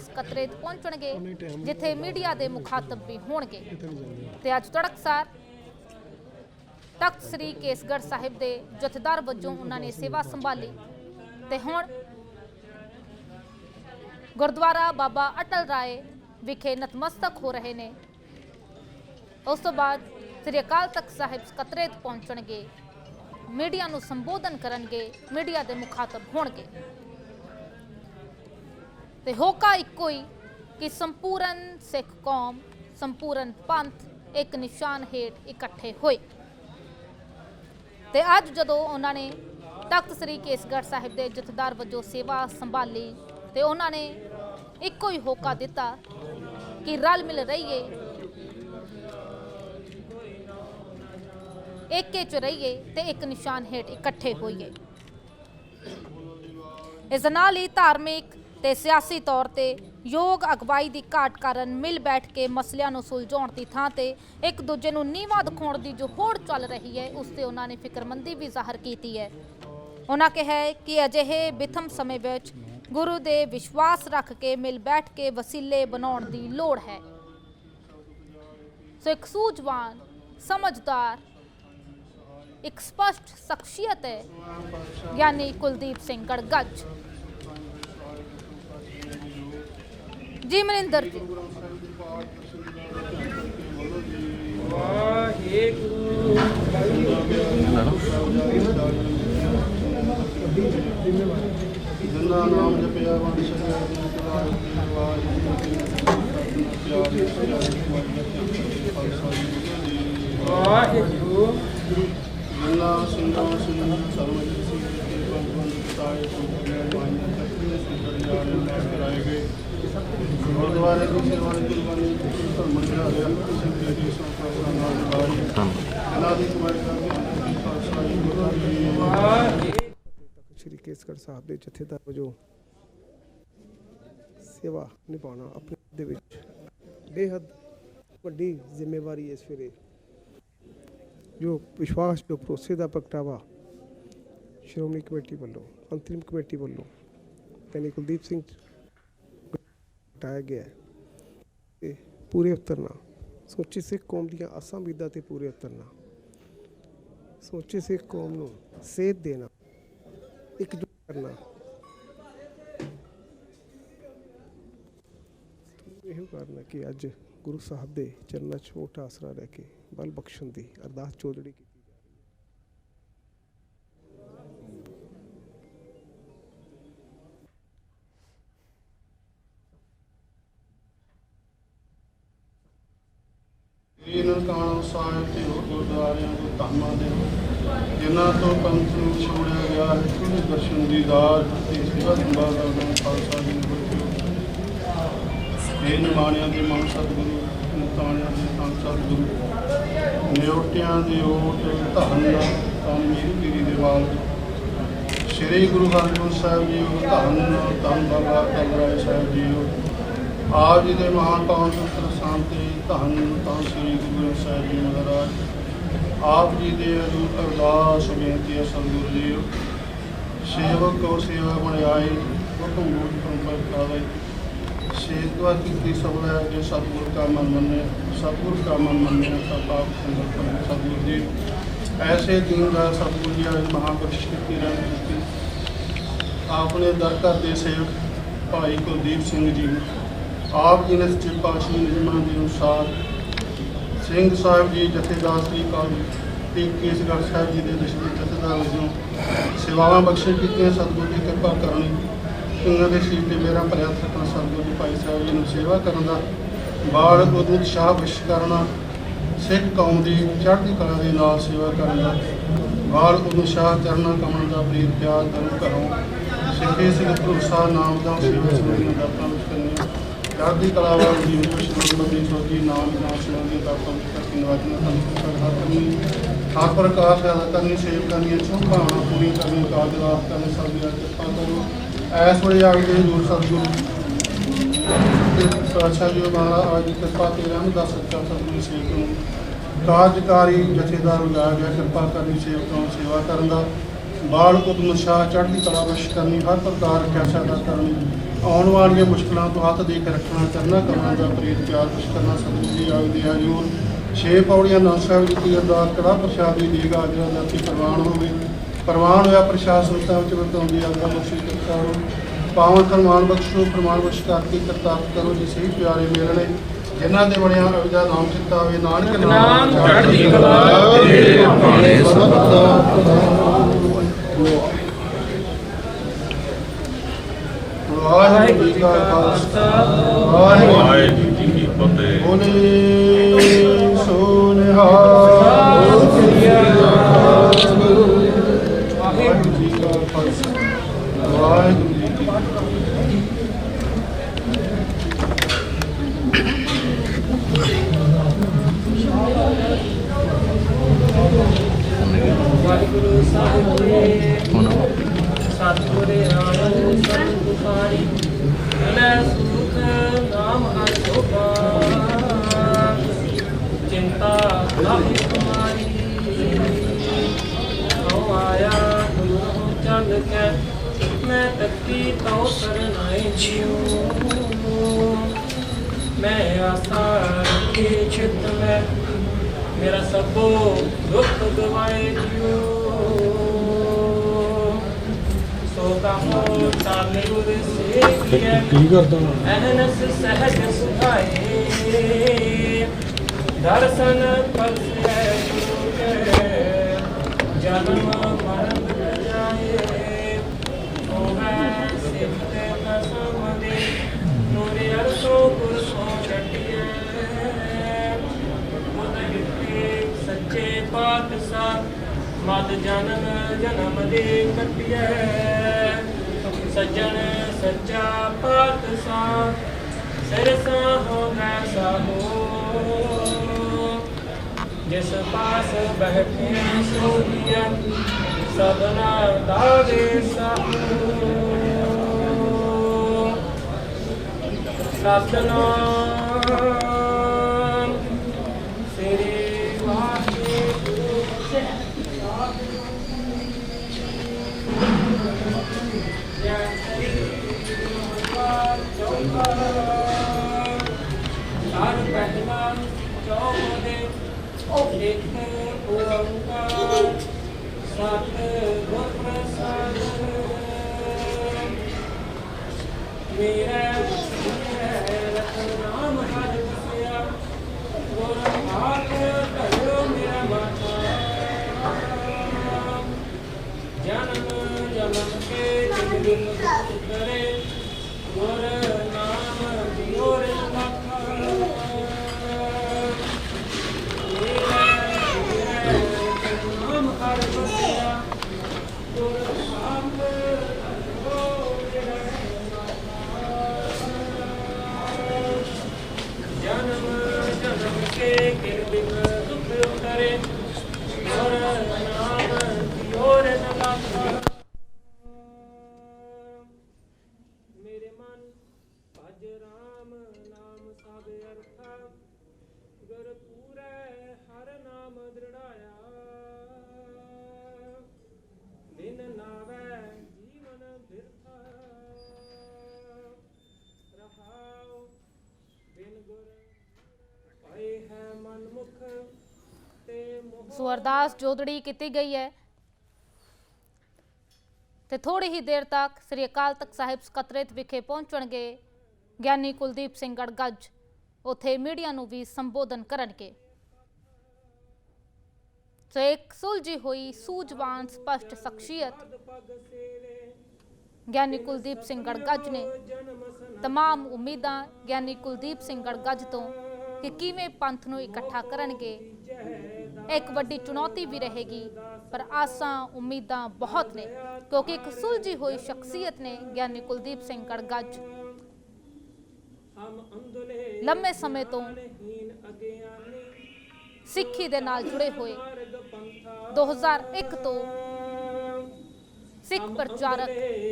ਸਕੱਤਰੇਤ ਪਹੁੰਚਣਗੇ, ਜਿੱਥੇ ਮੀਡੀਆ ਦੇ ਮੁਖਾਤਬ ਵੀ ਹੋਣਗੇ। ਤੇ ਅੱਜ ਤੜਕਸਾਰ ਤਖਤ ਸ੍ਰੀ ਕੇਸਗੜ੍ਹ ਸਾਹਿਬ ਦੇ ਜਥੇਦਾਰ ਵਜੋਂ ਉਹਨਾਂ ਨੇ ਸੇਵਾ ਸੰਭਾਲੀ। ਤੇ ਹੁਣ ਗੁਰਦੁਆਰਾ ਬਾਬਾ ਅਟਲ ਰਾਏ ਵਿਖੇ ਨਤਮਸਤਕ ਹੋ ਰਹੇ ਨੇ। ਉਸ ਤੋਂ ਬਾਅਦ ਸ੍ਰੀ ਅਕਾਲ ਤਖਤ ਸਾਹਿਬ ਸਕੱਤਰੇਤ ਪਹੁੰਚਣਗੇ। ਮੀਡੀਆ ਨੂੰ ਸੰਬੋਧਨ ਕਰਨਗੇ, ਮੀਡੀਆ ਦੇ ਮੁਖਾਤਬ ਹੋਣਗੇ। ਤੇ ਹੋਕਾ ਇੱਕੋ ਹੀ ਕਿ ਸੰਪੂਰਨ ਸਿੱਖ ਕੌਮ, ਸੰਪੂਰਨ ਪੰਥ ਇੱਕ ਨਿਸ਼ਾਨ ਹੇਠ ਇਕੱਠੇ ਹੋਏ। ਤੇ ਅੱਜ ਜਦੋਂ ਉਹਨਾਂ ਨੇ ਤਖਤ ਸ੍ਰੀ ਕੇਸਗੜ੍ਹ ਸਾਹਿਬ ਦੇ ਜਥੇਦਾਰ ਵਜੋਂ ਸੇਵਾ ਸੰਭਾਲੀ ਤੇ ਉਹਨਾਂ ਨੇ ਇੱਕੋ ਹੀ ਹੋਕਾ ਦਿੱਤਾ ਕਿ ਰਲ ਮਿਲ ਰਹੀਏ, ਏਕੇ ਚ ਰਹੀਏ ਤੇ ਇੱਕ ਨਿਸ਼ਾਨ ਹੇਠ ਇਕੱਠੇ ਹੋਈਏ। ਇਸ ਨਾਲ ਹੀ ਧਾਰਮਿਕ ਤੇ ਸਿਆਸੀ ਤੌਰ ਤੇ ਯੋਗ ਅਗਵਾਈ ਦੀ ਘਾਟ ਕਾਰਨ ਮਿਲ ਬੈਠ ਕੇ ਮਸਲਿਆਂ ਨੂੰ ਸੁਲਝਾਉਣ ਦੀ ਥਾਂ ਤੇ ਇੱਕ ਦੂਜੇ ਨੂੰ ਨੀਵਾਂ ਦਿਖਾਉਣ ਦੀ ਜੋ ਹੋੜ ਚੱਲ ਰਹੀ ਹੈ, ਉਸ ਤੇ ਉਹਨਾਂ ਨੇ ਫਿਕਰਮੰਦੀ ਵੀ ਜ਼ਾਹਰ ਕੀਤੀ ਹੈ। ਉਹਨਾਂ ਕਿਹਾ ਕਿ ਅਜਿਹੇ ਬਿਥਮ ਸਮੇਂ ਵਿੱਚ ਗੁਰੂ ਦੇ ਵਿਸ਼ਵਾਸ ਰੱਖ ਕੇ ਮਿਲ ਬੈਠ ਕੇ ਵਸੀਲੇ ਬਣਾਉਣ ਦੀ ਲੋੜ ਹੈ। ਸੋ ਇੱਕ ਸੂਝਵਾਨ, ਸਮਝਦਾਰ, ਇੱਕ ਸਪਸ਼ਟ ਸ਼ਖਸੀਅਤ ਹੈ ਯਾਨੀ ਕੁਲਦੀਪ ਸਿੰਘ ਗੜਗੱਜ। ਜੀ ਮਨਿੰਦਰ ਜੀ। ਜਿੰਨਾ ਨਾਮ ਜਪਿਆ ਵੰਡ ਸਕਿਆ ਜਿਨ ਕਲਾ ਰਤੀ ਵਾਹਿਗੁਰੂ। ਪਿਆਰੇ ਵਾਹਿਗੁਰੂ ਜਿੰਨਾ ਸਿੰਘਾਂ ਸਿੰਘ ਸਰਵ ਜੀ ਕੇ ਬੰਦ ਤਾਏ ਸੁਪਨੇ ਵਾਹਿਗੁਰੂ ਤਕਨੇ ਸੁਪਰਿਆ ਨੇ ਕਰਾਏ ਗਏ ਗੁਰਦੁਆਰੇ ਦੀ ਸੇਵਾ ਦੀ ਕੁਰਬਾਨੀ ਧਰਮ ਗਿਆ। ਗਿਆ ਕਿਸੇ ਦੇ ਦੀ ਸੰਪਰਕ ਨਾਲ ਬਾਰੀ ਇਹਨਾਂ ਦੀ ਕਮਾਈ ਕਰਕੇ ਖਾਲਸਾਈ ਗੁਰੂ ਜੀ ਵਾਹਿਗੁਰੂ ਤਖਤ ਸ੍ਰੀ ਕੇਸਗੜ੍ਹ ਸਾਹਿਬ ਦੇ ਜਥੇਦਾਰ ਵਜੋਂ ਸੇਵਾ ਨਿਭਾਉਣਾ ਆਪਣੇ ਦੇ ਵਿੱਚ ਬੇਹੱਦ ਵੱਡੀ ਜ਼ਿੰਮੇਵਾਰੀ ਇਸ ਵੇਲੇ। ਜੋ ਵਿਸ਼ਵਾਸ ਜੋ ਭਰੋਸੇ ਦਾ ਪ੍ਰਗਟਾਵਾ ਸ਼੍ਰੋਮਣੀ ਕਮੇਟੀ ਵੱਲੋਂ ਅੰਤਰਿਮ ਕਮੇਟੀ ਵੱਲੋਂ ਯਾਨੀ ਕੁਲਦੀਪ ਸਿੰਘ ਹਟਾਇਆ ਗਿਆ ਤੇ ਪੂਰੇ ਉਤਰਨਾ ਸੋਚੀ ਸਿੱਖ ਕੌਮ ਦੀਆਂ ਆਸਾਂ ਉਮੀਦਾਂ ਤੇ ਪੂਰੇ ਉਤਰਨਾ ਸੋਚੀ ਸਿੱਖ ਕੌਮ ਨੂੰ ਸੇਧ ਦੇਣਾ, ਇੱਕ ਕਰਨਾ। ਇਹੋ ਕਾਰਨ ਕਿ ਅੱਜ ਗੁਰੂ ਸਾਹਿਬ ਦੇ ਚਰਨਾਂ 'ਚ ਓਟ ਆਸਰਾ ਲੈ ਕੇ ਬਲ ਬਖਸ਼ਣ ਦੀ ਅਰਦਾਸ ਚੋਦੜੀ ਨਿਉਟਿਆਂ ਧੰਨ ਤਾਂ ਪੀਰੀ ਦੇ ਸ੍ਰੀ ਗੁਰੂ ਹਰਗੋਬਿੰਦ ਸਾਹਿਬ ਜੀ ਉਹ ਧੰਨ ਧੰਨ ਬਾਬਾ ਕਲਰਾਏ ਸਾਹਿਬ ਜੀ। ਆਪ ਜੀ ਦੇ ਮਹਾਨ ਪਾਵਨ ਸੁਤਰ ਸ਼ਾਂਤੀ ਧੰਨ ਤਾਂ ਸ੍ਰੀ ਗੁਰੂ ਗ੍ਰੰਥ ਸਾਹਿਬ ਜੀ ਮਹਾਰਾਜ। ਆਪ ਜੀ ਦੇ ਅਦੁੱਤ ਅਰਦਾਸ ਬੇਨਤੀ ਹੈ ਸਤਿਗੁਰੂ ਜੀ। ਸੇਵਕ ਕੋ ਸੇਵਾ ਬਣਾਈ ਹੁਕਮ ਮੂਲ ਪਰੰਪਰ ਕਾਵੇ ਸੇਵਾ ਕੀਤੀ ਸਭ ਹੈ ਜੇ ਸਤਿਗੁਰ ਕਾ ਮਨ ਮੰਨੇ, ਸਤਿਗੁਰ ਕਾ ਮਨ ਮੰਨੇ, ਸਭ ਪਾਪ ਸੰਗਤ ਕਰੇ ਸਤਿਗੁਰ ਜੀ। ਐਸੇ ਦੀਨ ਦਾ ਸਤਿਗੁਰ ਜੀ ਅੱਜ ਮਹਾਂਬਖਸ਼ ਕੀਤੀ ਰਹਿਣ ਕੀਤੀ ਆਪਣੇ ਦਰ ਘਰ ਦੇ ਸੇਵਕ ਭਾਈ ਕੁਲਦੀਪ ਸਿੰਘ ਜੀ ਆਪ ਜੀ ਨੇ ਸੱਚੇ ਪਾਤਸ਼ਾਹੀ ਨਿਯਮਾਂ ਦੇ ਅਨੁਸਾਰ ਸਿੰਘ ਸਾਹਿਬ ਜੀ, ਜਥੇਦਾਰ ਸ੍ਰੀ ਅਕਾਲ ਤੇ ਕੇਸਗੜ੍ਹ ਸਾਹਿਬ ਜੀ ਦੇ ਦਸ਼ਮੀ ਜਥੇਦਾਰ ਵਜੋਂ ਸੇਵਾਵਾਂ ਬਖਸ਼ਿਸ਼ ਕੀਤੀਆਂ। ਸਤਿਗੁਰੂ ਦੀ ਕਿਰਪਾ ਕਰਨੀ ਉਹਨਾਂ ਦੇ ਸ਼ਹੀਦ ਤੇ ਮੇਰਾ ਭਰਿਆ ਸਕਣਾ ਸਤਿਗੁਰੂ ਜੀ ਭਾਈ ਸਾਹਿਬ ਜੀ ਨੂੰ ਸੇਵਾ ਕਰਨ ਦਾ ਬਾਲ ਉਦਮ ਸ਼ਾਹ ਵਿਸ਼ ਕਰਨਾ ਸਿੱਖ ਕੌਮ ਦੀ ਚੜ੍ਹਦੀ ਕਲਾ ਦੇ ਨਾਲ ਸੇਵਾ ਕਰਨ ਦਾ ਬਾਲ ਉਦਮ ਸ਼ਾਹ ਚਰਨਾ ਕਮਨ ਦਾ ਪ੍ਰੀਤ ਪਿਆਰ ਧਰਮ ਘਰੋਂ ਸਿੱਖੇ ਸਿੰਘ ਭਰੋਸਾ ਨਾਮ ਦਾ ਸੇਵਾ ਸੰਬੰਧੀ ਦਾ ਪ੍ਰਮੁੱਖ ਕਰਨੀ ਚੜ੍ਹਦੀ ਕਲਾ ਵਾਲ ਜੀ ਨੂੰ ਸ਼੍ਰੋਮਣੀ ਸੋਜੀ ਨਾਮ ਦਾ ਸੰਬੰਧੀ ਦਾ ਪ੍ਰਮੁੱਖ ਕਰਕੇ ਨਿਵਾਜਣਾ ਸੰਸਕਾਰ ਹਰ ਕਰਨੀ ਹਰ ਪ੍ਰਕਾਰ ਪੈਦਾ ਕਰਨੀ, ਸੇਵ ਕਰਨੀ ਸ਼ੁਭ ਭਾਵਨਾ ਪੂਰੀ ਕਰਨੀ ਕਾਜ ਰਾਸ ਕਰਨੀ ਸਭ ਦੀ ਕਿਰਪਾ ਕਰੋ ਐਸ ਵੇਲੇ ਆ ਗਏ ਜੂਰ ਸਤਿਗੁਰੂ ਸਾਚਾ ਜੀ ਮਹਾਰਾਜ ਦੀ ਕਿਰਪਾ ਤੇ ਰਹਿਮ ਦਾ ਸੱਚਾ ਸਤਿਗੁਰੂ ਸੇਵਕ ਨੂੰ ਕਾਰਜਕਾਰੀ ਜਥੇਦਾਰ ਲਗਾਇਆ ਗਿਆ ਕਿਰਪਾ ਕਰਨੀ ਸੇਵਕਾਂ ਨੂੰ ਸੇਵਾ ਕਰਨ ਦਾ। ਬਾਲ ਉਦਮ ਸ਼ਾਹ ਚੜ੍ਹਦੀ ਕਲਾ ਵਸ਼ ਕਰਨੀ, ਹਰ ਪ੍ਰਕਾਰ ਰੱਖਿਆ ਸਾਡਾ ਕਰਨੀ। ਆਉਣ ਵਾਲੀਆਂ ਮੁਸ਼ਕਲਾਂ ਤੋਂ ਹੱਥ ਦੇ ਕੇ ਰੱਖਣਾ, ਕਰਨਾ ਕਰਨਾ ਦਾ ਪ੍ਰੇਤ ਪਿਆਰ ਕੁਛ ਕਰਨਾ, ਸਤਿਗੁਰੂ ਜੀ ਆਗ ਦੇ ਹਜੂਰ ਛੇ ਪੌੜੀਆਂ ਨਾਮ ਸਾਹਿਬ ਜੀ ਦੀ ਅਰਦਾਸ ਕੜਾ ਪ੍ਰਸ਼ਾਦ ਦੀ ਦੇਗਾ ਆਜਰਾ ਦਾ ਕੀ ਪ੍ਰਵਾਨ ਹੋਵੇ। ਪ੍ਰਵਾਨ ਹੋਇਆ ਪ੍ਰਸ਼ਾਦ ਸੰਤਾਂ ਵਿੱਚ ਵਰਤਾਉਂਦੀ ਆਗਾ ਬਖਸ਼ੀ ਕਰਤਾ ਹੋ ਪਾਵਨ ਫਰਮਾਨ ਬਖਸ਼ੋ ਫਰਮਾਨ ਬਖਸ਼ ਕਰਕੇ ਕਰਤਾਰ ਕਰੋ ਜੀ ਸਹੀ ਪਿਆਰੇ ਮਿਲਣੇ ਜਿਨ੍ਹਾਂ ਦੇ ਬਣਿਆ ਅਵਿਦਾ ਨਾਮ ਚਿੱਤਾ ਹੋਵੇ ਨਾਨਕ ਨਾਮ ਚੜ੍ਹਦੀ ਕਲਾ ਤੇਰੇ ਬਾਣੇ ਵਾਹਿਗੁਰੂ ਜੀ ਕਾ ਖਾਲਸਾ ਵਾਹਿਗੁਰੂ ਜੀ ਕੀ ਫਤਿਹ। ਬੋਲੇ ਸੋ ਨਿਹਾਲ ਵਾਹਿਗੁਰੂ ਜੀ ਕਾ ਖਾਲਸਾ ਵਾਹਿਗੁਰੂ ਜੀ ਕੀ ਫਤਿਹ ਵਾਹਿਗੁਰੂ ਸਾਹਿਬ ਜੀ ਸਤਿਗੁਰੇ ਆਨੰਦ ਸੰਤ ਪੁਖਾਰੀ ਲੈ ਸੁਖ ਨਾਮ ਹਰ ਸੋਭਾ ਚਿੰਤਾ ਨਾਹੀ ਤੁਮਾਰੀ ਹਉ ਆਇਆ ਗੁਰੂ ਚੱਲ ਕੇ ਮੈਂ ਤੱਕੀ ਤਉ ਸਰਨਾਈ ਜਿਉ ਮੈਂ ਆਸਾ ਰੱਖੀ ਚਿਤ ਮੈਂ ਮੇਰਾ ਸਭੋ ਦੁੱਖ ਕੀ ਕਰਦਾ ਅਹਨਸ ਸਹਿਜ ਸੁਭਾਏ ਦਰਸ਼ਨ ਪਰਸੈ ਜਨਮ ਮਰਨ ਮਦ ਜਨਮ ਜਨਮ ਦੇ ਕੱਟਿਐ। ਸੱਜਣ ਸੱਚਾ ਪਾਤਸ਼ਾਹ, ਸਿਰਸਾ ਹੋ ਗੈ ਸਾਹੋ। ਜਿਸ ਪਾਸ ਬਹਿਠੇ ਸੋਈਐ ਸਭਨਾ ਦਾਵੇ ਸਾਹੋ। ਸਤਨਾਮ। ਇੱਕ ਓੰਕਾਰ ਸਤ ਪ੍ਰਸਾਦ। ਮੇਰਾ ਨਾਮ ਹਰ ਵਸਿਆ ਗੁਰ ਆਖ ਧਰਿਓ ਮੇਰਾ ਮਾਤਾ। ਜਨਮ ਜਨਮ ਕੇ ਜਿੰਦਗੀ ਕਰੇ, ਗੁਰ ਅਰਦਾਸ ਜੋਦੜੀ ਕੀਤੀ ਗਈ ਹੈ। ਤੇ ਥੋੜੀ ਹੀ ਦੇਰ ਤੱਕ ਸ੍ਰੀ ਅਕਾਲ ਤਖਤ ਸਾਹਿਬ ਸਕੱਤਰੇਤ ਵਿਖੇ ਪਹੁੰਚਣਗੇ ਗਿਆਨੀ ਕੁਲਦੀਪ ਸਿੰਘ ਗੜਗੱਜ। ਉਥੇ ਮੀਡੀਆ ਨੂੰ ਵੀ ਸੰਬੋਧਨ ਕਰਨਗੇ। ਸੋ ਇੱਕ ਸੁਲਝੀ ਹੋਈ ਸੂਝਵਾਨ ਸਪਸ਼ਟ ਸ਼ਖਸੀਅਤ ਗਿਆਨੀ ਕੁਲਦੀਪ ਸਿੰਘ ਗੜਗੱਜ ਨੇ ਤਮਾਮ ਉਮੀਦਾਂ ਗਿਆਨੀ ਕੁਲਦੀਪ ਸਿੰਘ ਗੜਗੱਜ ਤੋਂ ਕਿ ਕਿਵੇਂ ਪੰਥ ਨੂੰ ਇਕੱਠਾ ਕਰਨਗੇ ਇੱਕ ਵੱਡੀ ਚੁਣੌਤੀ ਵੀ ਰਹੇਗੀ। ਪਰ ਆਸਾਂ, ਉਮੀਦਾਂ ਬਹੁਤ ਨੇ, ਕਿਉਂਕਿ ਇੱਕ ਸੁਲਝੀ ਹੋਈ ਸ਼ਖਸੀਅਤ ਨੇ ਗਿਆਨੀ ਕੁਲਦੀਪ ਸਿੰਘ ਗੜਗੱਜ ਹਮ ਲੰਮੇ ਸਮੇਂ ਤੋਂ ਹੀਨ ਅਗਿਆਨੀ ਸਿੱਖੀ ਦੇ ਨਾਲ ਜੁੜੇ ਹੋਏ। 2001 ਤੋਂ ਸਿੱਖ ਪ੍ਰਚਾਰਕ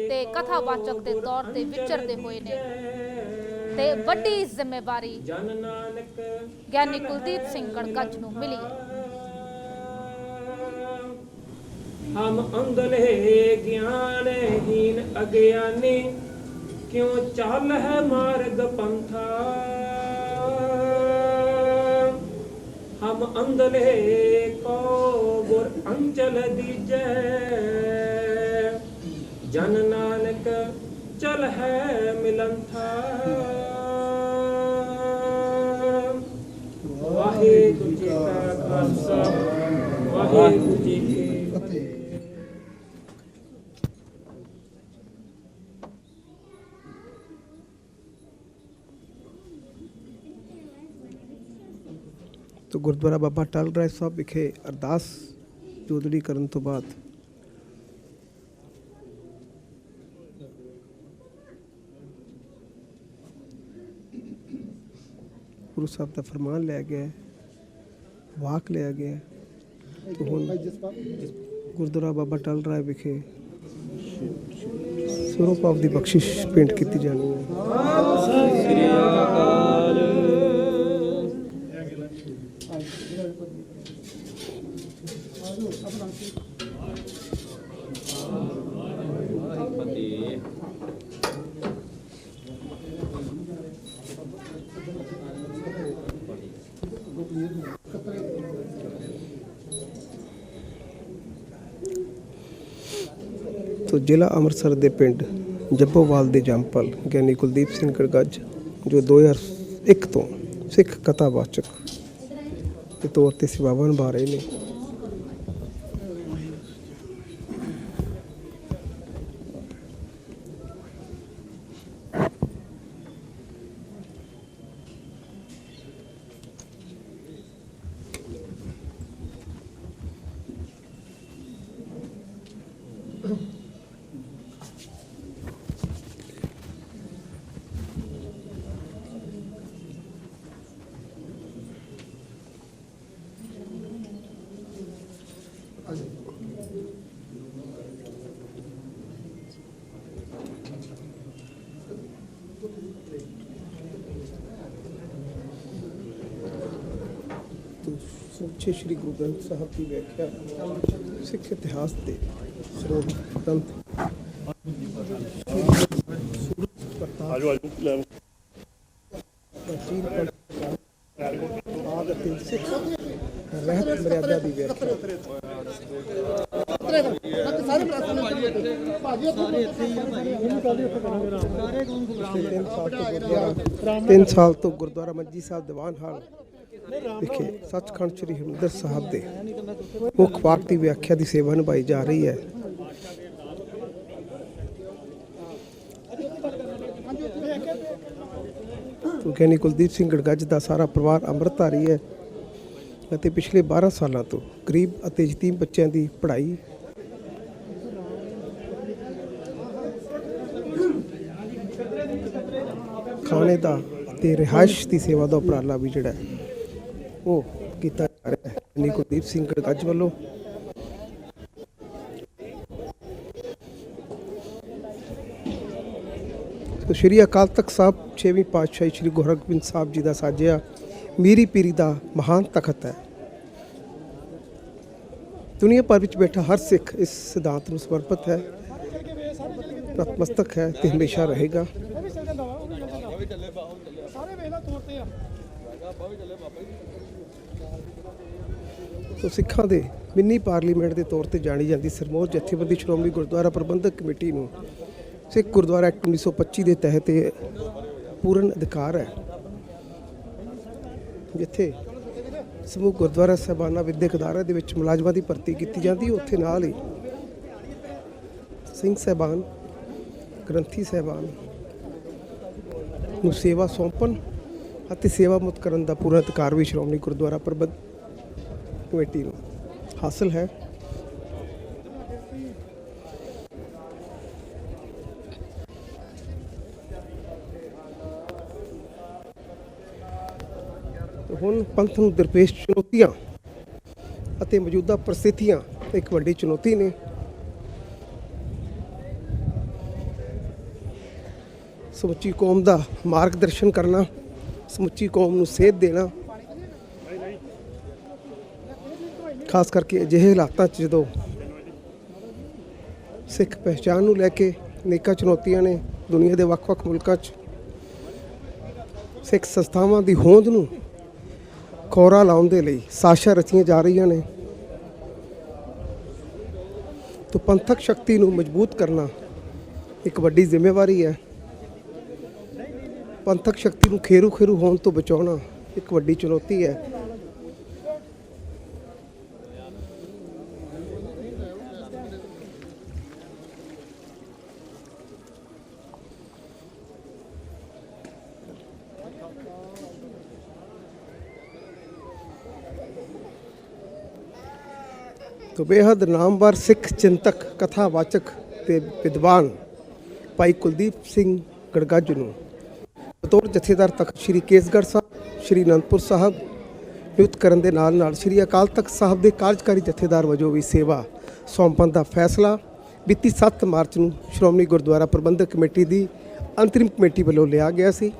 ਤੇ ਕਥਾਵਾਚਕ ਦੇ ਤੌਰ ਤੇ ਵਿਚਰਦੇ ਹੋਏ ਨੇ। ਤੇ ਵੱਡੀ ਜ਼ਿੰਮੇਵਾਰੀ ਗਿਆਨੀ ਕੁਲਦੀਪ ਸਿੰਘ ਗੜਗੱਜ ਨੂੰ ਮਿਲੀ। ਹੈ ਹਮ ਅੰਧਲੇ ਗਿਆਨਹੀਨ ਅਗਿਆਨੀ, ਕਿਉ ਚੱਲ ਹੈ ਮਾਰਗ ਪੰਥਾ? ਹਮ ਅੰਧਲੇ ਕੋ ਗੁਰ ਅੰਚਲ ਦੀਜੈ, ਜਨ ਨਾਨਕ ਚਲ ਹੈ ਮਿਲੰਥਾ। ਵਾਹਿਗੁਰੂ ਜੀ ਕਾ ਖਾਲਸਾ ਵਾਹਿਗੁਰੂ ਜੀ ਕੀ ਫਤਿਹ ਤੋ ਗੁਰਦੁਆਰਾ ਬਾਬਾ ਟਲ ਰਾਏ ਸਾਹਿਬ ਵਿਖੇ ਅਰਦਾਸ ਜੋਦੜੀ ਕਰਨ ਤੋਂ ਬਾਅਦ ਗੁਰੂ ਸਾਹਿਬ ਦਾ ਫਰਮਾਨ ਲਿਆ ਗਿਆ ਵਾਕ ਲਿਆ ਗਿਆ ਹੈ। ਹੁਣ ਗੁਰਦੁਆਰਾ ਬਾਬਾ ਟਲ ਰਾਏ ਵਿਖੇ ਸਰੂਪ ਦੀ ਬਖਸ਼ਿਸ਼ ਪੇਂਟ ਕੀਤੀ ਜਾਣੀ ਹੈ ਤੋ ਜ਼ਿਲ੍ਹਾ ਅੰਮ੍ਰਿਤਸਰ ਦੇ ਪਿੰਡ ਜੱਬੋਵਾਲ ਦੇ ਜੰਪਲ ਗਿਆਨੀ ਕੁਲਦੀਪ ਸਿੰਘ ਗੜਗੱਜ, ਜੋ 2001 ਤੋਂ ਸਿੱਖ ਕਥਾਵਾਚਕ ਦੇ ਤੌਰ ਤੇ ਸੇਵਾਵਾਂ ਨਿਭਾ ਰਹੇ ਨੇ ਤੋ ਸੱਚੇ ਸ੍ਰੀ ਗੁਰੂ ਗ੍ਰੰਥ ਸਾਹਿਬ ਦੀ ਵਿਆਖਿਆ ਸਿੱਖ ਇਤਿਹਾਸ ਦੇ ਸਰੋਤ ਗ੍ਰੰਥ ਆਜੋ ਆਜੋ ਪ੍ਰਾਚੀਨ ਪੰਥ ਆਦ ਅਤੇ ਸਿੱਖ ਰਹਿਤ ਮਰਿਆਦਾ ਦੀ ਵਿਆਖਿਆ ਤਿੰਨ ਸਾਲ ਤੋਂ ਗੁਰਦੁਆਰਾ ਤਿੰਨ ਸਾਲ ਤੋਂ ਗੁਰਦੁਆਰਾ ਮੰਜੀ ਸਾਹਿਬ ਦੀਵਾਨ ਹਾਲ। ਵਿਖੇ ਸੱਚਖੰਡ ਸ੍ਰੀ ਹਰਿਮੰਦਰ ਸਾਹਿਬ ਦੇ ਮੁੱਖ ਪਾਠ ਦੀ ਵਿਆਖਿਆ ਦੀ ਸੇਵਾ ਨਿਭਾਈ ਜਾ ਰਹੀ ਹੈ। ਗਿਆਨੀ ਕੁਲਦੀਪ ਸਿੰਘ ਗੜਗੱਜ ਦਾ ਸਾਰਾ ਪਰਿਵਾਰ ਅੰਮ੍ਰਿਤਧਾਰੀ ਹੈ ਅਤੇ ਪਿਛਲੇ 12 ਸਾਲਾਂ ਤੋਂ ਗਰੀਬ ਅਤੇ ਯਤੀਮ ਬੱਚਿਆਂ ਦੀ ਪੜ੍ਹਾਈ ਖਾਣੇ ਦਾ ਤੇ ਰਿਹਾਇਸ਼ ਦੀ ਸੇਵਾ ਦਾ ਉਪਰਾਲਾ ਵੀ ਜਿਹੜਾ ਹੈ, ਉਹ ਕੀਤਾ ਜਾ ਰਿਹਾ ਹੈ। ਗਿਆਨੀ ਸਿੰਘ ਗੜਗੱਜ ਵੱਲੋਂ। ਸੋ ਸ਼੍ਰੀ ਅਕਾਲ ਤਖਤ ਸਾਹਿਬ 6ਵੀਂ ਪਾਤਸ਼ਾਹੀ ਸ਼੍ਰੀ ਗੁਰੂ ਹਰਗੋਬਿੰਦ ਸਾਹਿਬ ਜੀ ਦਾ ਸਾਜਿਆ ਮੀਰੀ ਪੀਰੀ ਦਾ ਮਹਾਨ ਤਖਤ ਹੈ। ਦੁਨੀਆ ਭਰ ਵਿੱਚ ਬੈਠਾ ਹਰ ਸਿੱਖ ਇਸ ਸਿਧਾਂਤ ਨੂੰ ਸਮਰਪਿਤ ਹੈ। ਨਤਮਸਤਕ ਹੈ ਤੇ ਹਮੇਸ਼ਾ ਰਹੇਗਾ। ਸੋ ਸਿੱਖਾਂ ਦੇ ਮਿੰਨੀ ਪਾਰਲੀਮੈਂਟ ਦੇ ਤੌਰ ਤੇ ਜਾਣੀ ਜਾਂਦੀ ਸਰਮੋਰ ਜਥੇਬੰਦੀ ਸ਼੍ਰੋਮਣੀ ਗੁਰਦੁਆਰਾ ਪ੍ਰਬੰਧਕ ਕਮੇਟੀ ਨੂੰ ਸਿੱਖ ਗੁਰਦੁਆਰਾ ਐਕਟ 1925 ਦੇ ਤਹਿਤ ਪੂਰਨ ਅਧਿਕਾਰ ਹੈ। ਜਿੱਥੇ ਸਮੂਹ ਗੁਰਦੁਆਰਾ ਸਾਹਿਬਾਨਾ ਵਿਦਿਅਕ ਅਦਾਰਿਆਂ ਦੇ ਵਿੱਚ ਮੁਲਾਜ਼ਮਾਂ ਦੀ ਭਰਤੀ ਕੀਤੀ ਜਾਂਦੀ, ਉੱਥੇ ਨਾਲ ਹੀ ਸਿੰਘ ਸਾਹਿਬਾਨ, ਗ੍ਰੰਥੀ ਸਾਹਿਬਾਨ ਨੂੰ ਸੇਵਾ ਸੌਂਪਣ ਅਤੇ ਸੇਵਾ ਮੁਕਤ ਕਰਨ ਦਾ ਪੂਰਾ ਅਧਿਕਾਰ ਵੀ ਸ਼੍ਰੋਮਣੀ ਗੁਰਦੁਆਰਾ ਪ੍ਰਬੰਧ ਕਮੇਟੀ ਨੂੰ ਹਾਸਲ ਹੈ ਹੁਣ ਪੰਥ ਨੂੰ ਦਰਪੇਸ਼ ਚੁਣੌਤੀਆਂ ਅਤੇ ਮੌਜੂਦਾ ਪ੍ਰਸਥਿਤੀਆਂ ਇੱਕ ਵੱਡੀ ਚੁਣੌਤੀ ਨੇ ਸਮੁੱਚੀ ਕੌਮ ਦਾ ਮਾਰਗਦਰਸ਼ਨ ਕਰਨਾ ਸਮੁੱਚੀ ਕੌਮ ਨੂੰ ਸੇਧ ਦੇਣਾ ਖਾਸ ਕਰਕੇ ਅਜਿਹੇ ਹਾਲਾਤਾਂ 'ਚ ਜਦੋਂ ਸਿੱਖ ਪਹਿਚਾਨ ਨੂੰ ਲੈ ਕੇ ਅਨੇਕਾਂ ਚੁਣੌਤੀਆਂ ਨੇ ਦੁਨੀਆ ਦੇ ਵੱਖ-ਵੱਖ ਮੁਲਕਾਂ 'ਚ ਸਿੱਖ ਸੰਸਥਾਵਾਂ ਦੀ ਹੋਂਦ ਨੂੰ ਖੋਰਾ ਲਾਉਣ ਦੇ ਲਈ ਸਾਜ਼ਿਸ਼ਾਂ ਰਚੀਆਂ ਜਾ ਰਹੀਆਂ ਨੇ, ਤੋ ਪੰਥਕ ਸ਼ਕਤੀ ਨੂੰ ਮਜ਼ਬੂਤ ਕਰਨਾ ਇੱਕ ਵੱਡੀ ਜ਼ਿੰਮੇਵਾਰੀ ਹੈ। ਪੰਥਕ ਸ਼ਕਤੀ ਨੂੰ ਖੇਰੂ ਖੇਰੂ ਹੋਣ ਤੋਂ ਬਚਾਉਣਾ ਇੱਕ ਵੱਡੀ ਚੁਣੌਤੀ ਹੈ। ਤੋ ਬੇਹੱਦ ਨਾਮਵਰ ਸਿੱਖ ਚਿੰਤਕ, ਕਥਾਵਾਚਕ ਤੇ ਵਿਦਵਾਨ ਭਾਈ ਕੁਲਦੀਪ ਸਿੰਘ ਗੜਗੱਜ ਨੂੰ ਬਤੌਰ ਜਥੇਦਾਰ ਤਖਤ ਸ੍ਰੀ ਕੇਸਗੜ੍ਹ ਸਾਹਿਬ, ਸ੍ਰੀ ਅਨੰਦਪੁਰ ਸਾਹਿਬ ਨਿਯੁਕਤ ਕਰਨ ਦੇ ਨਾਲ ਨਾਲ ਸ੍ਰੀ ਅਕਾਲ ਤਖਤ ਸਾਹਿਬ ਦੇ ਕਾਰਜਕਾਰੀ ਜਥੇਦਾਰ ਵਜੋਂ ਵੀ ਸੇਵਾ ਸੌਂਪਣ ਦਾ ਫੈਸਲਾ ਬੀਤੀ 7 ਮਾਰਚ ਨੂੰ ਸ਼੍ਰੋਮਣੀ ਗੁਰਦੁਆਰਾ ਪ੍ਰਬੰਧਕ ਕਮੇਟੀ ਦੀ ਅੰਤਰਿਮ ਕਮੇਟੀ ਵੱਲੋਂ ਲਿਆ ਗਿਆ ਸੀ।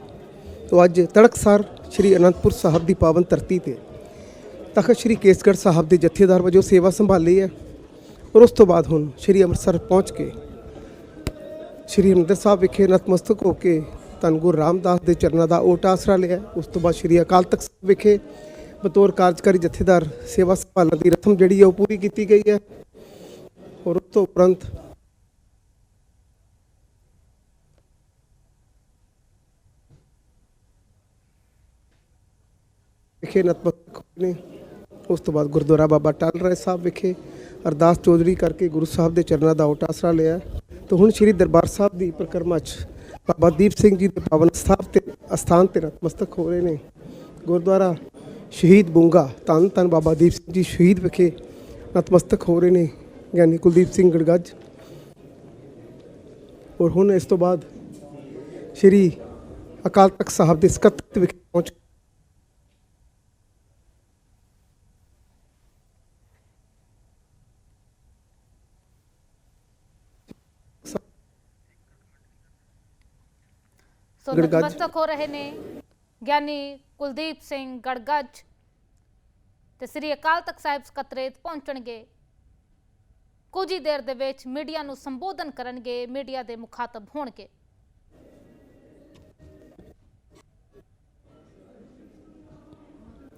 ਤੋ ਅੱਜ ਤੜਕਸਾਰ ਸ੍ਰੀ ਅਨੰਦਪੁਰ ਸਾਹਿਬ ਦੀ ਪਾਵਨ ਧਰਤੀ ਤੇ ਤਖਤ ਸ੍ਰੀ ਕੇਸਗੜ੍ਹ ਸਾਹਿਬ ਦੇ ਜਥੇਦਾਰ ਵਜੋਂ ਸੇਵਾ ਸੰਭਾਲੀ ਹੈ ਔਰ ਉਸ ਤੋਂ ਬਾਅਦ ਹੁਣ ਸ੍ਰੀ ਅੰਮ੍ਰਿਤਸਰ ਪਹੁੰਚ ਕੇ ਸ੍ਰੀ ਹਰਿਮੰਦਰ ਸਾਹਿਬ ਵਿਖੇ ਨਤਮਸਤਕ ਹੋ ਕੇ ਧੰਨ ਗੁਰੂ ਰਾਮਦਾਸ ਦੇ ਚਰਨਾਂ ਦਾ ਓਟ ਆਸਰਾ ਲਿਆ। ਉਸ ਤੋਂ ਬਾਅਦ ਸ੍ਰੀ ਅਕਾਲ ਤਖਤ ਸਾਹਿਬ ਵਿਖੇ ਬਤੌਰ ਕਾਰਜਕਾਰੀ ਜਥੇਦਾਰ ਸੇਵਾ ਸੰਭਾਲਣ ਦੀ ਰਸਮ ਜਿਹੜੀ ਹੈ ਉਹ ਪੂਰੀ ਕੀਤੀ ਗਈ ਹੈ ਔਰ ਉਸ ਤੋਂ ਉਪਰੰਤ ਵਿਖੇ ਨਤਮਸਤਕ ਹੋਏ ਨੇ। ਉਸ ਤੋਂ ਬਾਅਦ ਗੁਰਦੁਆਰਾ ਬਾਬਾ ਟਾਲ ਰਾਏ ਸਾਹਿਬ ਵਿਖੇ ਅਰਦਾਸ ਚੌਧਰੀ ਕਰਕੇ ਗੁਰੂ ਸਾਹਿਬ ਦੇ ਚਰਨਾਂ ਦਾ ਓਟ ਆਸਰਾ ਲਿਆ। ਤੇ ਹੁਣ ਸ੍ਰੀ ਦਰਬਾਰ ਸਾਹਿਬ ਦੀ ਪਰਿਕਰਮਾ 'ਚ ਬਾਬਾ ਦੀਪ ਸਿੰਘ ਜੀ ਦੇ ਪਾਵਨ ਸਥਾਨ ਤੇ ਅਸਥਾਨ ਤੇ ਨਤਮਸਤਕ ਹੋ ਰਹੇ ਨੇ। ਗੁਰਦੁਆਰਾ ਸ਼ਹੀਦ ਬੁੰਗਾ, ਧੰਨ ਧੰਨ ਬਾਬਾ ਦੀਪ ਸਿੰਘ ਜੀ ਸ਼ਹੀਦ ਵਿਖੇ ਨਤਮਸਤਕ ਹੋ ਰਹੇ ਨੇ, ਗਿਆਨੀ ਕੁਲਦੀਪ ਸਿੰਘ ਗੜਗੱਜ। ਔਰ ਹੁਣ ਇਸ ਤੋਂ ਬਾਅਦ ਸ੍ਰੀ ਅਕਾਲ ਤਖਤ ਸਾਹਿਬ ਦੇ ਸਕੱਤਰ ਵਿਖੇ ਪਹੁੰਚ ਗੜਗੱਜ। ਨਤਮਸਤਕ ਹੋ ਰਹੇ ਨੇ। ਗਿਆਨੀ ਕੁਲਦੀਪ ਸਿੰਘ ਗੜਗੱਜ ਤੇ ਸ੍ਰੀ ਅਕਾਲ ਤਖਤ ਸਾਹਿਬ ਸਕੱਤਰੇਤ ਪਹੁੰਚਣਗੇ। ਕੁਝ ਹੀ ਦੇਰ ਦੇ ਵਿੱਚ ਮੀਡੀਆ ਨੂੰ ਸੰਬੋਧਨ ਕਰਨਗੇ ਮੀਡੀਆ ਦੇ ਮੁਖਾਤਬ ਹੋਣਗੇ।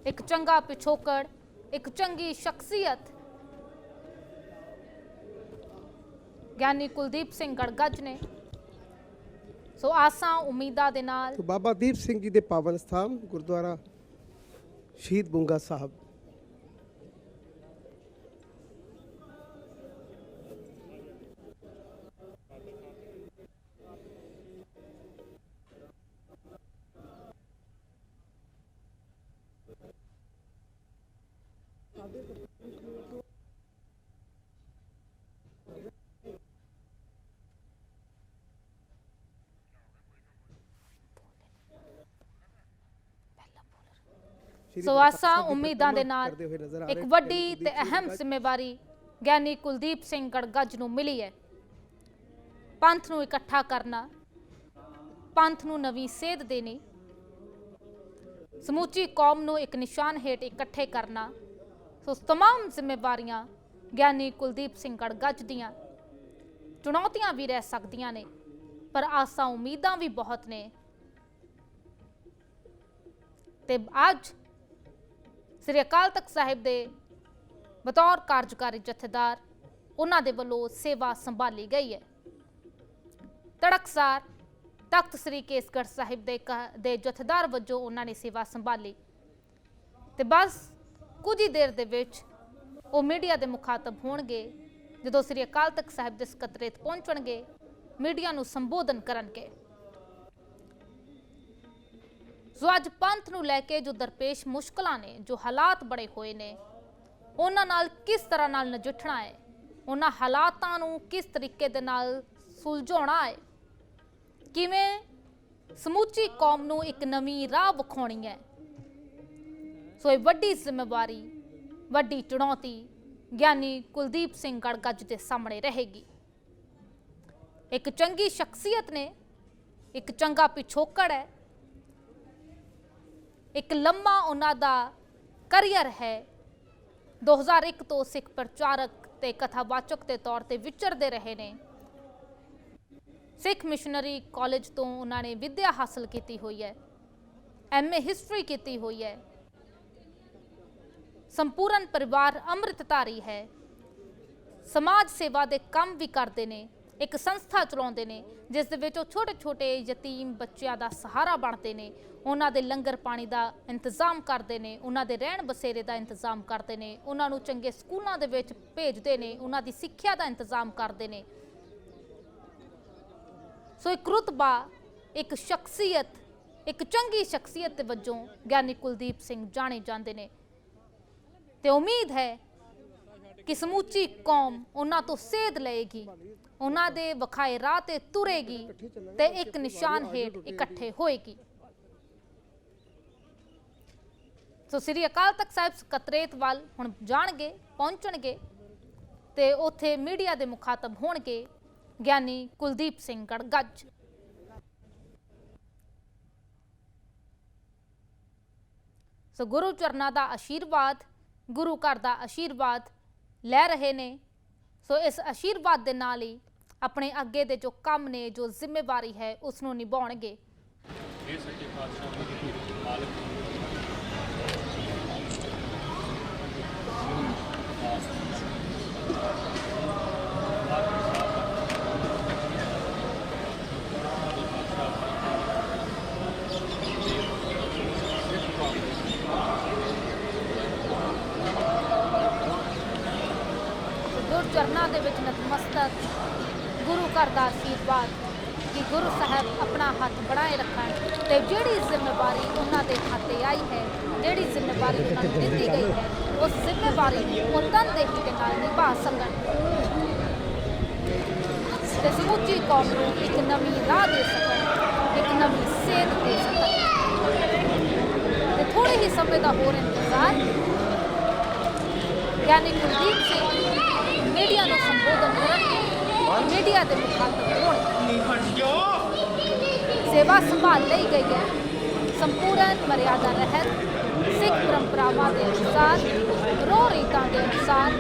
ਇੱਕ ਚੰਗਾ ਪਿਛੋਕੜ ਇੱਕ ਚੰਗੀ ਸ਼ਖਸੀਅਤ। ਗਿਆਨੀ ਕੁਲਦੀਪ ਸਿੰਘ ਗੜਗੱਜ ਨੇ ਸੋ ਆਸਾਂ ਉਮੀਦਾਂ ਦੇ ਨਾਲ ਬਾਬਾ ਦੀਪ ਸਿੰਘ ਜੀ ਦੇ ਪਾਵਨ ਸਥਾਨ ਗੁਰਦੁਆਰਾ ਸ਼ਹੀਦ ਬੁੰਗਾ ਸਾਹਿਬ। ਸੋ ਦਰਬਾਰ ਆਸਾਂ ਸਾਹਿਬ ਦੀ ਉਮੀਦਾਂ ਦੇ ਪਰਿਕਰਮਾ ਨਾਲ ਕਰਦੇ ਹੋਏ ਨਜ਼ਰ ਆ ਇੱਕ ਰਹੇ ਵੱਡੀ ਗਿਆਨੀ ਤੇ ਕੁਲਦੀਪ ਸਿੰਘ ਅਹਿਮ ਗੜਗੱਜ। ਜ਼ਿੰਮੇਵਾਰੀ ਗਿਆਨੀ ਕੁਲਦੀਪ ਸਿੰਘ ਗੜਗੱਜ ਨੂੰ ਮਿਲੀ ਹੈ ਪੰਥ ਨੂੰ ਇਕੱਠਾ ਕਰਨਾ ਪੰਥ ਨੂੰ ਨਵੀਂ ਸੇਧ ਦੇਣੀ ਸਮੁੱਚੀ ਕੌਮ ਨੂੰ ਇੱਕ ਨਿਸ਼ਾਨ ਹੇਠ ਇਕੱਠੇ ਕਰਨਾ ਸੋ तमाम ਜ਼ਿੰਮੇਵਾਰੀਆਂ ਗਿਆਨੀ ਕੁਲਦੀਪ ਸਿੰਘ ਗੜਗੱਜ ਦੀਆਂ ਚੁਣੌਤੀਆਂ ਵੀ ਰਹਿ ਸਕਦੀਆਂ ਨੇ ਪਰ ਆਸਾਂ ਉਮੀਦਾਂ ਵੀ ਬਹੁਤ ਨੇ ਤੇ ਅੱਜ ਸ੍ਰੀ ਅਕਾਲ ਤਖਤ ਸਾਹਿਬ ਦੇ ਬਤੌਰ ਕਾਰਜਕਾਰੀ ਜਥੇਦਾਰ, ਉਹਨਾਂ ਦੇ ਵੱਲੋਂ ਸੇਵਾ ਸੰਭਾਲੀ ਗਈ ਹੈ। ਤੜਕਸਾਰ ਤਖਤ ਸ੍ਰੀ ਕੇਸਗੜ੍ਹ ਸਾਹਿਬ ਦੇ ਕ- ਦੇ ਜਥੇਦਾਰ ਵਜੋਂ ਉਹਨਾਂ ਨੇ ਸੇਵਾ ਸੰਭਾਲੀ। ਤੇ ਬਸ ਕੁਝ ਹੀ ਦੇਰ ਦੇ ਵਿੱਚ ਉਹ ਮੀਡੀਆ ਦੇ ਮੁਖਾਤਬ ਹੋਣਗੇ। ਜਦੋਂ ਸ੍ਰੀ ਅਕਾਲ ਤਖਤ ਸਾਹਿਬ ਦੇ ਸਕੱਤਰੇਤ ਪਹੁੰਚਣਗੇ, ਮੀਡੀਆ ਨੂੰ ਸੰਬੋਧਨ ਕਰਨਗੇ। ਸੋ ਅੱਜ ਪੰਥ ਨੂੰ ਲੈ ਕੇ ਜੋ ਦਰਪੇਸ਼ ਮੁਸ਼ਕਲਾਂ ਨੇ, ਜੋ ਹਾਲਾਤ ਬੜੇ ਹੋਏ ਨੇ, ਉਹਨਾਂ ਨਾਲ ਕਿਸ ਤਰ੍ਹਾਂ ਨਾਲ ਨਜਿੱਠਣਾ ਹੈ? ਉਹਨਾਂ ਹਾਲਾਤਾਂ ਨੂੰ ਕਿਸ ਤਰੀਕੇ ਦੇ ਨਾਲ ਸੁਲਝਾਉਣਾ ਹੈ? ਕਿਵੇਂ ਸਮੁੱਚੀ ਕੌਮ ਨੂੰ ਇੱਕ ਨਵੀਂ ਰਾਹ ਵਿਖਾਉਣੀ ਹੈ? ਸੋ ਇਹ ਵੱਡੀ ਜ਼ਿੰਮੇਵਾਰੀ, ਵੱਡੀ ਚੁਣੌਤੀ ਗਿਆਨੀ ਕੁਲਦੀਪ ਸਿੰਘ ਗੜਗੱਜ ਦੇ ਸਾਹਮਣੇ ਰਹੇਗੀ। ਇੱਕ ਚੰਗੀ ਸ਼ਖਸੀਅਤ ਨੇ, ਇੱਕ ਚੰਗਾ ਪਿਛੋਕੜ ਹੈ ਇੱਕ ਲੰਮਾ ਉਹਨਾਂ ਦਾ ਕਰੀਅਰ ਹੈ। 2001 ਤੋਂ ਸਿੱਖ ਪ੍ਰਚਾਰਕ ਤੇ ਕਥਾਵਾਚਕ ਦੇ ਤੌਰ ਤੇ ਵਿਚਰਦੇ ਰਹੇ ਨੇ। ਸਿੱਖ ਮਿਸ਼ਨਰੀ ਕਾਲਜ ਤੋਂ ਉਹਨਾਂ ਨੇ ਵਿੱਦਿਆ ਹਾਸਲ ਕੀਤੀ ਹੋਈ ਹੈ। ਐਮਏ ਹਿਸਟਰੀ ਕੀਤੀ ਹੋਈ ਹੈ। ਸੰਪੂਰਨ ਪਰਿਵਾਰ ਅੰਮ੍ਰਿਤਧਾਰੀ ਹੈ। ਸਮਾਜ ਸੇਵਾ ਦੇ ਕੰਮ ਵੀ ਕਰਦੇ ਨੇ। ਇੱਕ ਸੰਸਥਾ ਚਲਾਉਂਦੇ ਨੇ, ਜਿਸ ਦੇ ਵਿੱਚ ਉਹ ਛੋਟੇ-ਛੋਟੇ ਯਤੀਮ ਬੱਚਿਆਂ ਦਾ ਸਹਾਰਾ ਬਣਦੇ ਨੇ। ਉਹਨਾਂ ਦੇ ਲੰਗਰ ਪਾਣੀ ਦਾ ਇੰਤਜ਼ਾਮ ਕਰਦੇ ਨੇ, ਉਹਨਾਂ ਦੇ ਰਹਿਣ ਬਸੇਰੇ ਦਾ ਇੰਤਜ਼ਾਮ ਕਰਦੇ ਨੇ, ਉਹਨਾਂ ਨੂੰ ਚੰਗੇ ਸਕੂਲਾਂ ਦੇ ਵਿੱਚ ਭੇਜਦੇ ਨੇ, ਉਹਨਾਂ ਦੀ ਸਿੱਖਿਆ ਦਾ ਇੰਤਜ਼ਾਮ ਕਰਦੇ ਨੇ। ਸੋ ਇੱਕ ਰੁਤਬਾ, ਇੱਕ ਸ਼ਖਸੀਅਤ, ਇੱਕ ਚੰਗੀ ਸ਼ਖਸੀਅਤ ਦੇ ਵਜੋਂ ਗਿਆਨੀ ਕੁਲਦੀਪ ਸਿੰਘ ਜਾਣੇ ਜਾਂਦੇ ਨੇ। ਤੇ ਉਮੀਦ ਹੈ ਕਿ ਸਮੂਚੀ ਕੌਮ ਉਹਨਾਂ ਤੋਂ ਸੇਧ ਲਏਗੀ। ਉਹਨਾਂ ਦੇ ਵਿਖਾਏ ਰਾਹ ਤੇ ਤੁਰੇਗੀ ਤੇ ਇੱਕ ਨਿਸ਼ਾਨ ਹੇਠ ਇਕੱਠੇ ਹੋਏਗੀ। ਸੋ ਸ੍ਰੀ ਅਕਾਲ ਤਖਤ ਸਾਹਿਬ ਸਕੱਤਰੇਤ ਵੱਲ ਹੁਣ ਜਾਣਗੇ, ਪਹੁੰਚਣਗੇ ਤੇ ਉੱਥੇ ਮੀਡੀਆ ਦੇ ਮੁਖਾਤਬ ਹੋਣਗੇ ਗਿਆਨੀ ਕੁਲਦੀਪ ਸਿੰਘ ਗੜਗੱਜ ਸੋ ਗੁਰੂ ਚਰਨਾਂ ਦਾ ਆਸ਼ੀਰਵਾਦ ਗੁਰੂ ਘਰ ਦਾ ਆਸ਼ੀਰਵਾਦ ਲੈ ਰਹੇ ਨੇ ਸੋ ਇਸ ਆਸ਼ੀਰਵਾਦ ਦੇ ਨਾਲ ਹੀ ਆਪਣੇ ਅੱਗੇ ਦੇ ਜੋ ਕੰਮ ਨੇ, ਜੋ ਜ਼ਿੰਮੇਵਾਰੀ ਹੈ, ਉਸ ਨੂੰ ਨਿਭਾਉਣਗੇ। ਇਹ ਸੱਚੇ ਪਾਤਸ਼ਾਹ ਦੀ ਮਾਲਕ ਗੁਰੂ ਚਰਨਾਂ ਦੇ ਵਿੱਚ ਨਤਮਸਤਕ ਗੁਰੂ ਘਰ ਦਾ ਆਸ਼ੀਰਵਾਦ ਕਿ ਗੁਰੂ ਸਾਹਿਬ ਆਪਣਾ ਹੱਥ ਬਣਾਏ ਰੱਖਣ ਤੇ ਜਿਹੜੀ ਜ਼ਿੰਮੇਵਾਰੀ ਉਹਨਾਂ ਦੇ ਖਾਤੇ ਆਈ ਹੈ, ਜਿਹੜੀ ਜ਼ਿੰਮੇਵਾਰੀ ਉਹਨਾਂ ਨੂੰ ਦਿੱਤੀ ਗਈ ਹੈ, ਉਸ ਜ਼ਿੰਮੇਵਾਰੀ ਨੂੰ ਉਹ ਤਨਦੇਹੀ ਦੇ ਨਾਲ ਨਿਭਾ ਸਕਣ। ਤੇ ਸਮੁੱਚੀ ਕੌਮ ਨੂੰ ਇੱਕ ਨਵੀਂ ਰਾਹ ਦੇ ਸਕਣ, ਇੱਕ ਨਵੀਂ ਸੇਧ ਦੇ ਸਕਣ। ਤੇ ਥੋੜੇ ਹੀ ਸਮੇਂ ਦਾ ਹੋਰ ਇੰਤਜ਼ਾਰ ਗਿਆਨੀ ਕੁਲਦੀਪ ਸਿੰਘ ਮੀਡੀਆ ਨੂੰ ਸੰਬੋਧਨ ਕਰਨਗੇ ਮੀਡੀਆ ਦੇ ਮੁਖਾਤਬ ਹੋਣਗੇ ਸੇਵਾ ਸੰਭਾਲ ਲਈ ਗਈ ਹੈ। ਸੰਪੂਰਨ ਮਰਿਆਦਾ ਰਹਿਤ ਸਿੱਖ ਪਰੰਪਰਾਵਾਂ ਦੇ ਅਨੁਸਾਰ ਰੋ ਰੀਤਾਂ ਦੇ ਅਨੁਸਾਰ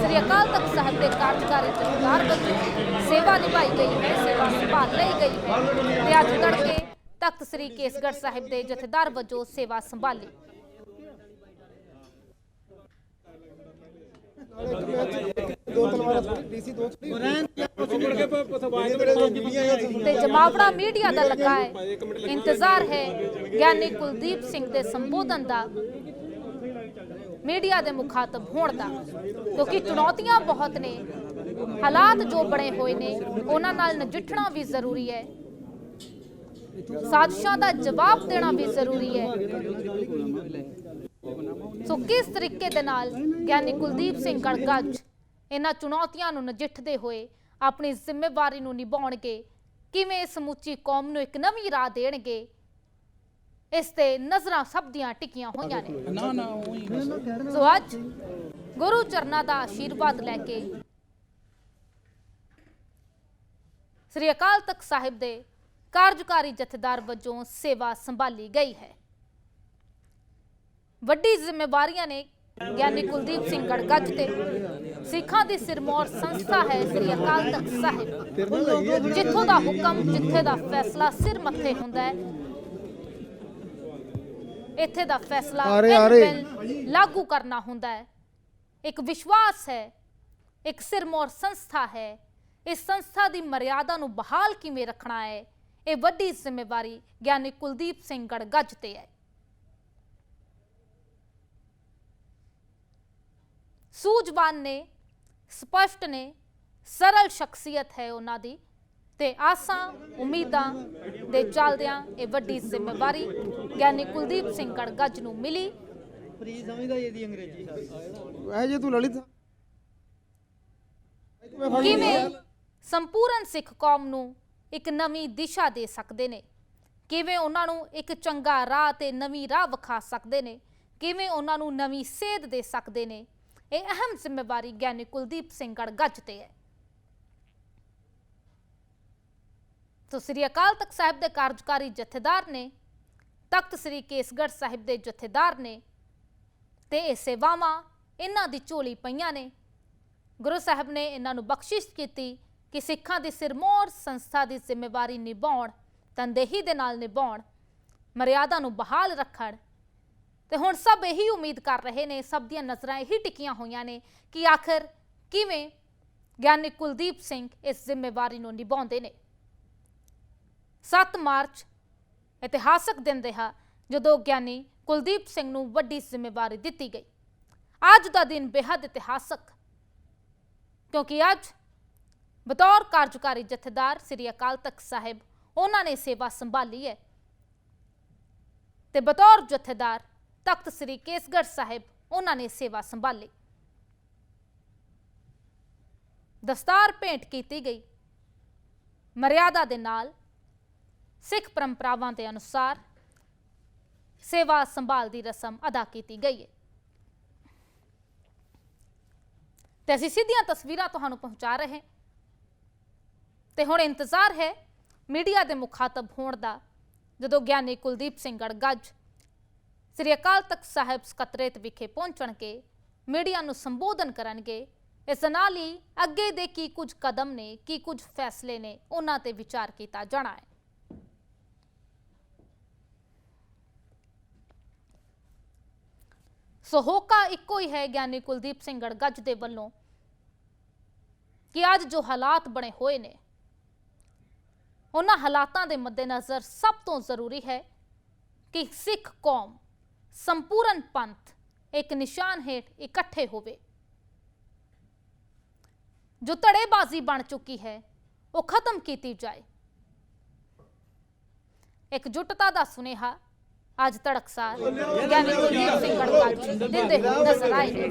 ਸ੍ਰੀ ਅਕਾਲ ਤਖਤ ਸਾਹਿਬ ਦੇ ਕਾਰਜਕਾਰੀ ਜਥੇਦਾਰ ਵਜੋਂ ਸੇਵਾ ਨਿਭਾਈ ਗਈ ਹੈ, ਸੇਵਾ ਸੰਭਾਲ ਲਈ ਗਈ ਹੈ। ਤੇ ਅੱਜ ਤੜਕੇ ਤਖਤ ਸ੍ਰੀ ਕੇਸਗੜ੍ਹ ਸਾਹਿਬ ਦੇ ਜਥੇਦਾਰ ਵਜੋਂ ਸੇਵਾ ਸੰਭਾਲੀ ਦੋ ਤਲਵਾਰਾਂ ਡੀਸੀ ਦੋ ਤੇ ਜਮਾਵੜਾ ਮੀਡੀਆ ਦਾ ਲੱਗਾ ਹੈ। ਇੰਤਜ਼ਾਰ ਹੈ ਗਿਆਨੀ ਕੁਲਦੀਪ ਸਿੰਘ ਦੇ ਸੰਬੋਧਨ ਦਾ, ਮੀਡੀਆ ਦੇ ਮੁਖਾਤਬ ਹੋਣ ਦਾ, ਕਿਉਂਕਿ ਚੁਣੌਤੀਆਂ ਬਹੁਤ ਨੇ। ਹਾਲਾਤ ਜੋ ਬਣੇ ਹੋਏ ਨੇ, ਉਹਨਾਂ ਨਾਲ ਨਜਿੱਠਣਾ ਵੀ ਜ਼ਰੂਰੀ ਹੈ। ਸਾਜ਼ਿਸ਼ਾਂ ਦਾ ਜਵਾਬ ਦੇਣਾ ਵੀ ਜ਼ਰੂਰੀ ਹੈ। ਸੋ ਕਿਸ ਤਰੀਕੇ ਦੇ ਨਾਲ ਗਿਆਨੀ ਕੁਲਦੀਪ ਸਿੰਘ ਗੜਗੱਜ ਇਹਨਾਂ ਚੁਣੌਤੀਆਂ ਨੂੰ ਨਜਿੱਠਦੇ ਹੋਏ ਆਪਣੀ ਜ਼ਿੰਮੇਵਾਰੀ ਨੂੰ ਨਿਭਾਉਣਗੇ ਕਿਵੇਂ ਸਮੁੱਚੀ ਕੌਮ ਨੂੰ ਇੱਕ ਨਵੀਂ ਰਾਹ ਦੇਣਗੇ ਇਸ ਤੇ ਨਜ਼ਰਾਂ ਸਭ ਦੀਆਂ ਟਿਕੀਆਂ ਹੋਈਆਂ ਨੇ। ਨਾ ਨਾ ਉਹੀ ਸੋ ਅੱਜ ਗੁਰੂ ਚਰਨਾਂ ਦਾ ਆਸ਼ੀਰਵਾਦ ਲੈ ਕੇ ਸ੍ਰੀ ਅਕਾਲ ਤਖਤ ਸਾਹਿਬ ਦੇ ਕਾਰਜਕਾਰੀ ਜਥੇਦਾਰ ਵਜੋਂ ਸੇਵਾ ਸੰਭਾਲੀ ਗਈ ਹੈ। ਵੱਡੀ ਜ਼ਿੰਮੇਵਾਰੀਆਂ ਨੇ ਗਿਆਨੀ ਕੁਲਦੀਪ ਸਿੰਘ ਗੜਗੱਜ ਤੇ। ਸਿੱਖਾਂ ਦੀ ਸਿਰਮੌਰ ਸੰਸਥਾ ਹੈ ਸ੍ਰੀ ਅਕਾਲ ਤਖਤ ਸਾਹਿਬ। ਜਿੱਥੋਂ ਦਾ ਹੁਕਮ ਜਿੱਥੇ ਦਾ ਫੈਸਲਾ ਸਿਰ ਮੱਥੇ ਹੁੰਦਾ ਹੈ ਇੱਥੇ ਦਾ ਫੈਸਲਾ ਲਾਗੂ ਕਰਨਾ ਹੁੰਦਾ ਹੈ। ਇੱਕ ਵਿਸ਼ਵਾਸ ਹੈ ਇੱਕ ਸਿਰਮੌਰ ਸੰਸਥਾ ਹੈ। ਇਸ ਸੰਸਥਾ ਦੀ ਮਰਿਆਦਾ ਨੂੰ ਬਹਾਲ ਕਿਵੇਂ ਰੱਖਣਾ ਹੈ ਇਹ ਵੱਡੀ ਜ਼ਿੰਮੇਵਾਰੀ ਗਿਆਨੀ ਕੁਲਦੀਪ ਸਿੰਘ ਗੜਗੱਜ ਤੇ ਹੈ। ਸੂਝਵਾਨ ਨੇ ਸਪਸ਼ਟ ਨੇ ਸਰਲ ਸ਼ਖਸੀਅਤ ਹੈ ਉਹਨਾਂ ਦੀ ਤੇ ਆਸਾਂ ਉਮੀਦਾਂ ਦੇ ਚੱਲਦਿਆਂ ਇਹ ਵੱਡੀ ਜ਼ਿੰਮੇਵਾਰੀ ਗਿਆਨੀ ਕੁਲਦੀਪ ਸਿੰਘ ਗੜਗੱਜ ਨੂੰ ਮਿਲੀ। ਫਰੀ ਸਮਝਦਾ ਇਹਦੀ ਅੰਗਰੇਜ਼ੀ ਸਾਰੀ ਇਹ ਜੇ ਤੂੰ ਲਲਿਤ ਕਿਵੇਂ ਸੰਪੂਰਨ ਸਿੱਖ ਕੌਮ ਨੂੰ ਇੱਕ ਨਵੀਂ ਦਿਸ਼ਾ ਦੇ ਸਕਦੇ ਨੇ? ਕਿਵੇਂ ਉਹਨਾਂ ਨੂੰ ਇੱਕ ਚੰਗਾ ਰਾਹ ਤੇ ਨਵੀਂ ਰਾਹ ਵਿਖਾ ਸਕਦੇ ਨੇ? ਕਿਵੇਂ ਉਹਨਾਂ ਨੂੰ ਨਵੀਂ ਸੇਧ ਦੇ ਸਕਦੇ ਨੇ? ਇਹ ਅਹਿਮ ਜ਼ਿੰਮੇਵਾਰੀ ਗਿਆਨੀ ਕੁਲਦੀਪ ਸਿੰਘ ਗੜਗੱਜ ਤੇ ਹੈ। ਸੋ ਸ੍ਰੀ ਅਕਾਲ ਤਖਤ ਸਾਹਿਬ ਦੇ ਕਾਰਜਕਾਰੀ ਜਥੇਦਾਰ ਨੇ, ਤਖਤ ਸ੍ਰੀ ਕੇਸਗੜ੍ਹ ਸਾਹਿਬ ਦੇ ਜਥੇਦਾਰ ਨੇ ਤੇ ਇਹ ਸੇਵਾਵਾਂ ਇਹਨਾਂ ਦੀ ਝੋਲੀ ਪਈਆਂ ਨੇ। ਗੁਰੂ ਸਾਹਿਬ ਨੇ ਇਹਨਾਂ ਨੂੰ ਬਖਸ਼ਿਸ਼ ਕੀਤੀ ਕਿ ਸਿੱਖਾਂ ਦੀ ਸਿਰਮੌਰ ਸੰਸਥਾ ਦੀ ਜ਼ਿੰਮੇਵਾਰੀ ਨਿਭਾਉਣ ਤੰਦੇਹੀ ਦੇ ਨਾਲ ਨਿਭਾਉਣ, ਮਰਿਆਦਾ ਨੂੰ ਬਹਾਲ ਰੱਖਣ ਤੇ ਹੁਣ ਸਭ ਇਹੀ ਉਮੀਦ ਕਰ ਰਹੇ ਨੇ, ਸਭ ਦੀਆਂ ਨਜ਼ਰਾਂ ਇਹੀ ਟਿਕੀਆਂ ਹੋਈਆਂ ਨੇ ਕਿ ਆਖਰ ਕਿਵੇਂ ਗਿਆਨੀ ਕੁਲਦੀਪ ਸਿੰਘ ਇਸ ਜ਼ਿੰਮੇਵਾਰੀ ਨੂੰ ਨਿਭਾਉਂਦੇ ਨੇ। 7 ਮਾਰਚ ਇਤਿਹਾਸਕ ਦਿਨ ਰਿਹਾ ਜਦੋਂ ਗਿਆਨੀ ਕੁਲਦੀਪ ਸਿੰਘ ਨੂੰ ਵੱਡੀ ਜ਼ਿੰਮੇਵਾਰੀ ਦਿੱਤੀ ਗਈ। ਅੱਜ ਦਾ ਦਿਨ ਬੇहद ਇਤਿਹਾਸਕ, ਕਿਉਂਕਿ ਅੱਜ ਬਤੌਰ ਕਾਰਜਕਾਰੀ ਜਥੇਦਾਰ ਸ੍ਰੀ ਅਕਾਲ ਤਖਤ ਸਾਹਿਬ ਉਹਨਾਂ ਨੇ ਸੇਵਾ ਸੰਭਾਲੀ ਹੈ ਤੇ ਬਤੌਰ ਜਥੇਦਾਰ ਤਖਤ ਸ੍ਰੀ ਕੇਸਗੜ੍ਹ ਸਾਹਿਬ ਉਹਨਾਂ ਨੇ ਸੇਵਾ ਸੰਭਾਲੀ। ਦਸਤਾਰ ਭੇਂਟ ਕੀਤੀ ਗਈ। ਮਰਿਆਦਾ ਦੇ ਨਾਲ ਸਿੱਖ ਪਰੰਪਰਾਵਾਂ ਦੇ ਅਨੁਸਾਰ ਸੇਵਾ ਸੰਭਾਲ ਦੀ ਰਸਮ ਅਦਾ ਕੀਤੀ ਗਈ ਹੈ। ਤੇ ਅਸੀਂ ਸਿੱਧੀਆਂ ਤਸਵੀਰਾਂ ਤੁਹਾਨੂੰ ਪਹੁੰਚਾ ਰਹੇ ਹਾਂ। ਤੇ ਹੁਣ ਇੰਤਜ਼ਾਰ ਹੈ ਮੀਡੀਆ ਦੇ ਮੁਖਾਤਬ ਹੋਣ ਦਾ, ਜਦੋਂ ਗਿਆਨੀ ਕੁਲਦੀਪ ਸਿੰਘ ਗੜਗੱਜ ਸ੍ਰੀ ਅਕਾਲ ਤਖਤ ਸਾਹਿਬ ਸਕੱਤਰੇਤ ਵਿਖੇ ਪਹੁੰਚਣਗੇ, ਮੀਡੀਆ ਨੂੰ ਸੰਬੋਧਨ ਕਰਨਗੇ। ਇਸ ਨਾਲ ਹੀ ਅੱਗੇ ਦੇ ਕੀ ਕੁਝ ਕਦਮ ਨੇ, ਕੀ ਕੁਝ ਫੈਸਲੇ ਨੇ, ਉਹਨਾਂ ਤੇ ਵਿਚਾਰ ਕੀਤਾ ਜਾਣਾ ਹੈ। ਸੋ ਹੋਕਾ ਇੱਕੋ ਹੀ ਹੈ ਗਿਆਨੀ ਕੁਲਦੀਪ ਸਿੰਘ ਗੜਗੱਜ ਦੇ ਵੱਲੋਂ ਕਿ ਅੱਜ ਜੋ ਹਾਲਾਤ ਬਣੇ ਹੋਏ ਨੇ, ਉਹਨਾਂ ਹਾਲਾਤਾਂ ਦੇ ਮੱਦੇਨਜ਼ਰ ਸਭ ਤੋਂ ਜ਼ਰੂਰੀ ਹੈ ਕਿ ਸਿੱਖ ਕੌਮ ਸੰਪੂਰਨ ਪੰਥ ਇੱਕ ਨਿਸ਼ਾਨ ਹੇਠ ਇਕੱਠੇ ਹੋਵੇ ਜੋ ਧੜੇਬਾਜ਼ੀ ਬਣ ਚੁੱਕੀ ਹੈ ਉਹ ਖਤਮ ਕੀਤੀ ਜਾਏ ਇਕਜੁੱਟਤਾ ਦਾ ਸੁਨੇਹਾ ਅੱਜ ਤੜਕਸਾਰ ਗਿਆਨੀ ਕੁਲਦੀਪ ਸਿੰਘ ਗੜਗੱਜ ਦਿੰਦੇ ਹੋਏ ਨਜ਼ਰ ਆਏ ਨੇ